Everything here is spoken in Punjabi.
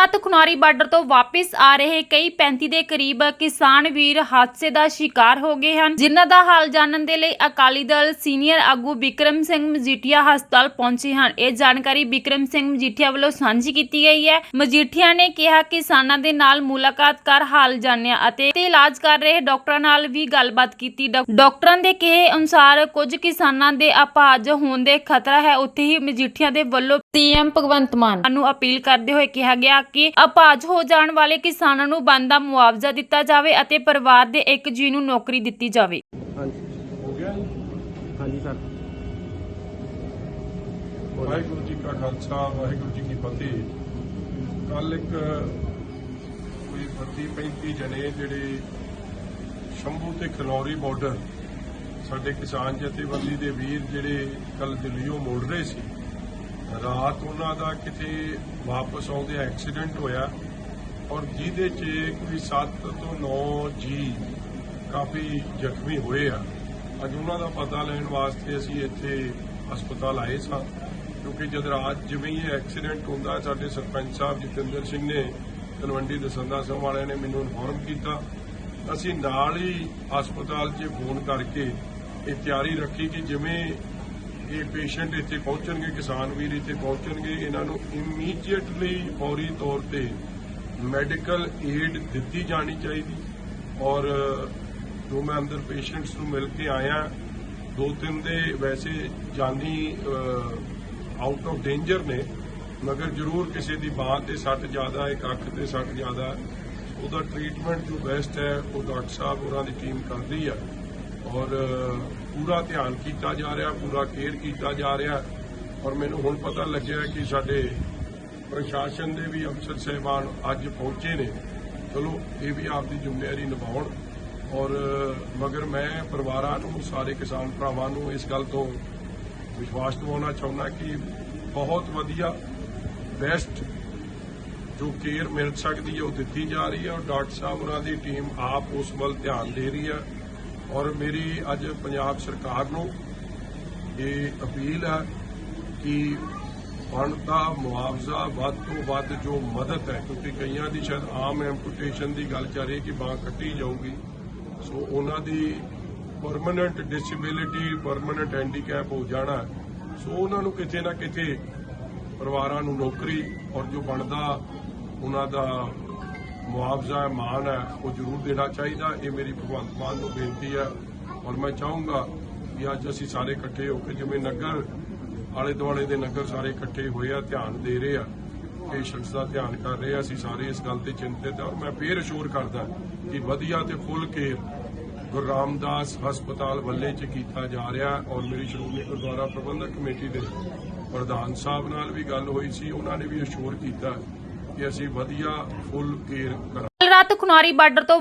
ਰਾਤ ਖੁਨਾਰੀ ਬਾਰਡਰ ਤੋਂ ਵਾਪਸ ਆ ਰਹੇ ਕਈ 35 ਦੇ ਕਰੀਬ ਕਿਸਾਨ ਵੀਰ ਹਾਦਸੇ ਦਾ ਸ਼ਿਕਾਰ ਹੋ ਗਏ ਹਨ। ਜਿਨ੍ਹਾਂ ਦਾ ਹਾਲ ਜਾਣਨ ਦੇ ਲਈ ਅਕਾਲੀ ਦਲ ਸੀਨੀਅਰ ਆਗੂ ਵਿਕਰਮ ਸਿੰਘ ਮਜੀਠੀਆ ਹਸਪਤਾਲ ਪਹੁੰਚੇ ਹਨ। ਇਹ ਜਾਣਕਾਰੀ ਵਿਕਰਮ ਸਿੰਘ ਮਜੀਠੀਆ ਵੱਲੋਂ ਸਾਂਝੀ ਕੀਤੀ ਗਈ ਹੈ। ਮਜੀਠੀਆ ਨੇ ਕਿਹਾ, ਕਿਸਾਨਾਂ ਦੇ ਨਾਲ ਮੁਲਾਕਾਤ ਕਰ ਹਾਲ ਜਾਣਿਆ ਅਤੇ ਤੇ ਇਲਾਜ ਕਰ ਰਹੇ ਡਾਕਟਰਾਂ ਨਾਲ ਵੀ ਗੱਲਬਾਤ ਕੀਤੀ। ਡਾਕਟਰਾਂ ਦੇ ਕਹੇ ਅਨੁਸਾਰ ਕੁਝ ਕਿਸਾਨਾਂ ਦੇ ਅਪਾਹਜ ਹੋਣ ਦੇ ਖਤਰਾ ਹੈ। ਉੱਥੇ ਹੀ ਮਜੀਠੀਆ ਦੇ ਵੱਲੋਂ ਸੀਐਮ ਭਗਵੰਤ ਮਾਨ ਨੂੰ ਅਪੀਲ ਕਰਦੇ ਹੋਏ ਕਿਹਾ ਗਿਆ ਕਿ ਅਪਾਹਜ ਹੋ ਜਾਣ ਵਾਲੇ ਕਿਸਾਨਾਂ ਨੂੰ ਬਣਦਾ ਮੁਆਵਜ਼ਾ ਦਿੱਤਾ ਜਾਵੇ ਅਤੇ ਪਰਿਵਾਰ ਦੇ ਇੱਕ ਜੀ ਨੂੰ ਨੌਕਰੀ ਦਿੱਤੀ ਜਾਵੇ। ਹਾਂਜੀ। ਹੋ ਗਿਆ ਜੀ? ਹਾਂਜੀ ਸਰ। ਵਾਹਿਗੁਰੂ ਜੀ ਕਾ ਖਾਲਸਾ ਵਾਹਿਗੁਰੂ ਜੀ ਕੀ ਫਤਿਹ। ਕੱਲ ਇੱਕ ਕੋਈ 32 35 ਜਣੇ ਜਿਹੜੇ ਸ਼ੰਭੂ ਤੇ ਖਨੌਰੀ ਬਾਰਡਰ ਸਾਡੇ ਕਿਸਾਨ ਜਥੇਬੰਦੀ ਦੇ ਵੀਰ ਜਿਹੜੇ ਕੱਲ ਦਿੱਲੀੋਂ ਮੁੜ ਰਹੇ ਸੀ। ਰਾਤ ਉਹਨਾਂ ਦਾ ਕਿਤੇ ਵਾਪਸ ਆਉਂਦੇ ਐਕਸੀਡੈਂਟ ਹੋਇਆ ਔਰ ਜਿਹਦੇ 'ਚ ਕੋਈ 7 ਤੋਂ 9 ਜੀ ਕਾਫੀ ਜ਼ਖਮੀ ਹੋਏ ਆ। ਅੱਜ ਉਹਨਾਂ ਦਾ ਪਤਾ ਲੈਣ ਵਾਸਤੇ ਅਸੀਂ ਇੱਥੇ ਹਸਪਤਾਲ ਆਏ ਸਾਂ, ਕਿਉਂਕਿ ਜਦ ਰਾਤ ਜਿਵੇਂ ਹੀ ਇਹ ਐਕਸੀਡੈਂਟ ਹੁੰਦਾ, ਸਾਡੇ ਸਰਪੰਚ ਸਾਹਿਬ ਜਤਿੰਦਰ ਸਿੰਘ ਨੇ ਤਲਵੰਡੀ ਦਸੰਦਾ ਸਿੰਘ ਵਾਲਿਆਂ ਨੇ ਮੈਨੂੰ ਇਨਫੋਰਮ ਕੀਤਾ। ਅਸੀਂ ਨਾਲ ਹੀ ਹਸਪਤਾਲ 'ਚ ਫੋਨ ਕਰਕੇ ਇਹ ਤਿਆਰੀ ਰੱਖੀ ਕਿ ਜਿਵੇਂ ਇਹ ਪੇਸ਼ੈਂਟ ਇੱਥੇ ਪਹੁੰਚਣਗੇ, ਕਿਸਾਨ ਵੀਰ ਇੱਥੇ ਪਹੁੰਚਣਗੇ। ਇਹਨਾਂ ਨੂੰ ਇਮੀਡੀਏਟਲੀ ਫੌਰੀ ਤੌਰ ਤੇ ਮੈਡੀਕਲ ਏਡ ਦਿੱਤੀ ਜਾਣੀ ਚਾਹੀਦੀ। ਔਰ ਜੋ ਮੈਂ ਅੰਦਰ ਪੇਸ਼ੈਂਟਸ ਨੂੰ ਮਿਲ ਕੇ ਆਇਆ। ਦੋ ਤਿੰਨ ਦੇ ਵੈਸੇ ਜਾਨੀ ਆਊਟ ਆਫ ਡੇਂਜਰ ਨੇ। ਮਗਰ ਜ਼ਰੂਰ ਕਿਸੇ ਦੀ ਬਾਹ ਤੇ ਸੱਟ ਜ਼ਿਆਦਾ, ਇੱਕ ਅੱਖ ਤੇ ਸੱਟ ਜ਼ਿਆਦਾ। ਉਹਦਾ ਟ੍ਰੀਟਮੈਂਟ ਜੋ ਬੈਸਟ ਹੈ, ਉਹ ਡਾਕਟਰ ਸਾਹਿਬ ਉਹਨਾਂ ਦੀ ਟੀਮ ਕਰ ਰਹੀ ਹੈ ਔਰ ਪੂਰਾ ਧਿਆਨ ਕੀਤਾ ਜਾ ਰਿਹਾ, ਪੂਰਾ ਕੇਅਰ ਕੀਤਾ ਜਾ ਰਿਹਾ। ਔਰ ਮੈਨੂੰ ਹੁਣ ਪਤਾ ਲੱਗਿਆ ਕਿ ਸਾਡੇ ਪ੍ਰਸ਼ਾਸਨ ਦੇ ਵੀ ਅਫਸਰ ਸਹਿਬਾਨ ਅੱਜ ਪਹੁੰਚੇ ਨੇ। ਚਲੋ, ਇਹ ਵੀ ਆਪਦੀ ਜ਼ਿੰਮੇਵਾਰੀ ਨਿਭਾਉਣ। ਔਰ ਮਗਰ ਮੈਂ ਪਰਿਵਾਰਾਂ ਨੂੰ, ਸਾਰੇ ਕਿਸਾਨ ਭਰਾਵਾਂ ਨੂੰ ਇਸ ਗੱਲ ਤੋਂ ਵਿਸ਼ਵਾਸ ਦਿਵਾਉਣਾ ਚਾਹੁੰਦਾ ਕਿ ਬਹੁਤ ਵਧੀਆ ਬੈਸਟ ਜੋ ਕੇਅਰ ਮਿਲ ਸਕਦੀ ਹੈ ਉਹ ਦਿੱਤੀ ਜਾ ਰਹੀ ਹੈ। ਔਰ ਡਾਕਟਰ ਸਾਹਿਬ, ਉਹਨਾਂ ਦੀ ਟੀਮ ਆਪ ਉਸ ਵੱਲ ਧਿਆਨ ਦੇ ਰਹੀ ਹੈ। ਔਰ ਮੇਰੀ ਅੱਜ ਪੰਜਾਬ ਸਰਕਾਰ ਨੂੰ ਇਹ ਅਪੀਲ ਹੈ ਕਿ ਬਣਦਾ ਮੁਆਵਜ਼ਾ ਵੱਧ ਤੋਂ ਵੱਧ ਜੋ ਮਦਦ ਹੈ, ਕਿਉਂਕਿ ਕਈਆਂ ਦੀ ਸ਼ਾਇਦ ਆਮ ਐਂਪੂਟੇਸ਼ਨ ਦੀ ਗੱਲ ਚੱਲ ਰਹੀ ਕਿ ਬਾਂਹ ਕੱਟੀ ਜਾਊਗੀ। ਸੋ ਉਹਨਾਂ ਦੀ ਪਰਮਨੈਂਟ ਡਿਸੇਬਿਲਿਟੀ ਪਰਮਨੈਂਟ ਹੈਂਡੀਕੈਪ ਹੋ ਜਾਣਾ ਸੋ ਉਹਨਾਂ ਨੂੰ ਕਿਤੇ ਨਾ ਕਿਤੇ ਪਰਿਵਾਰਾਂ ਨੂੰ ਨੌਕਰੀ ਔਰ ਜੋ ਬਣਦਾ ਉਹਨਾਂ ਦਾ ਮੁਆਵਜ਼ਾ ਹੈ ਮਾਨ ਹੈ, ਉਹ ਜ਼ਰੂਰ ਦੇਣਾ ਚਾਹੀਦਾ। ਇਹ ਮੇਰੀ ਭਗਵੰਤ ਮਾਨ ਨੂੰ ਬੇਨਤੀ ਹੈ ਔਰ ਮੈਂ ਚਾਹੂੰਗਾ ਕਿ ਅੱਜ ਅਸੀਂ ਸਾਰੇ ਇਕੱਠੇ ਹੋ ਕੇ ਜਿਵੇਂ ਨਗਰ ਆਲੇ ਦੁਆਲੇ ਦੇ ਨਗਰ ਸਾਰੇ ਇਕੱਠੇ ਹੋਏ ਆ, ਧਿਆਨ ਦੇ ਰਹੇ ਆ ਪੇਸ਼ੈਂਟਸ ਦਾ ਧਿਆਨ ਕਰ ਰਹੇ ਆ। ਅਸੀਂ ਸਾਰੇ ਇਸ ਗੱਲ ਤੇ ਚਿੰਤਤ ਆ ਔਰ ਮੈਂ ਫੇਰ ਅਸ਼ੋਰ ਕਰਦਾ ਕਿ ਵਧੀਆ ਤੇ ਫੁੱਲ ਕੇਅਰ ਗੁਰੂ ਰਾਮਦਾਸ ਹਸਪਤਾਲ ਵੱਲੇ ਚ ਕੀਤਾ ਜਾ ਰਿਹਾ ਔਰ ਮੇਰੀ ਸ਼੍ਰੋਮਣੀ ਗੁਰਦੁਆਰਾ ਪ੍ਰਬੰਧਕ ਕਮੇਟੀ ਦੇ ਪ੍ਰਧਾਨ ਸਾਹਿਬ ਨਾਲ ਵੀ ਗੱਲ ਹੋਈ ਸੀ, ਉਹਨਾਂ ਨੇ ਵੀ ਅਸ਼ੋਰ ਕੀਤਾ। ਕਿ ਅਸੀਂ ਵਧੀਆ ਫੁੱਲ ਕੇਅਰ ਕਰਾਂਗੇ। ਕੱਲ੍ਹ ਰਾਤ ਖੁਨਾਰੀ ਬਾਰਡਰ ਤੋਂ